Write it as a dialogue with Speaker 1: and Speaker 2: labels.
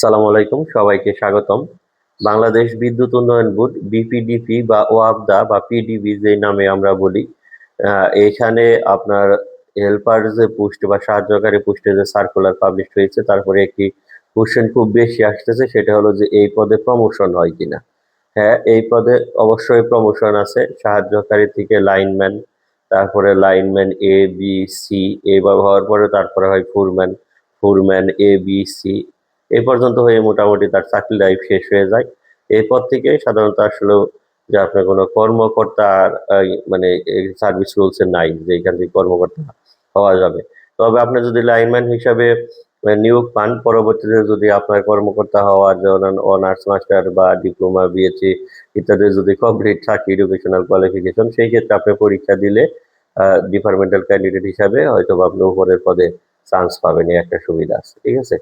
Speaker 1: সালাম আলাইকুম, সবাইকে স্বাগতম। বাংলাদেশ বিদ্যুৎ উন্নয়ন বোর্ড, বিপিডিপি বা ওয়াবদা বা পিডিবি যে নামে আমরা বলি এখানে আপনার হেল্পার যে পোস্ট বা সাহায্যকারী পোস্টে যে সার্কুলার পাবলিশ হয়েছে, তারপরে একটি কোশ্চেন খুব বেশি আসতেছে, সেটা হলো যে এই পদে প্রমোশন হয় কিনা? হ্যাঁ এই পদে অবশ্যই প্রমোশন আছে। সাহায্যকারী থেকে লাইনম্যান তারপরে লাইনম্যান এ বি সি এইভাবে হওয়ার পরে তারপরে হয় ফুরম্যান ফুরম্যান এ বি সি এই পর্যন্ত হয়ে মোটামুটি তার চাকরি লাইফ শেষ হয়ে যায়। এরপর থেকে সাধারণত আসলে যে আপনার কোনো কর্মকর্তার মানে সার্ভিস রুলসে নাই যে এখান থেকে কর্মকর্তা হওয়া যাবে। তবে আপনি যদি লাইনম্যান হিসাবে নিয়োগ পান, পরবর্তীতে যদি আপনার কর্মকর্তা হওয়ার যেমন অনার্স মাস্টার বা ডিপ্লোমা বিএসসি ইত্যাদি যদি কমপ্লিট থাকে এডুকেশনাল কোয়ালিফিকেশন সেই ক্ষেত্রে আপনি পরীক্ষা দিলে ডিপার্টমেন্টাল ক্যান্ডিডেট হিসাবে হয়তো আপনি উপরের পদে চান্স পাবেন, এই একটা সুবিধা আছে। ঠিক আছে?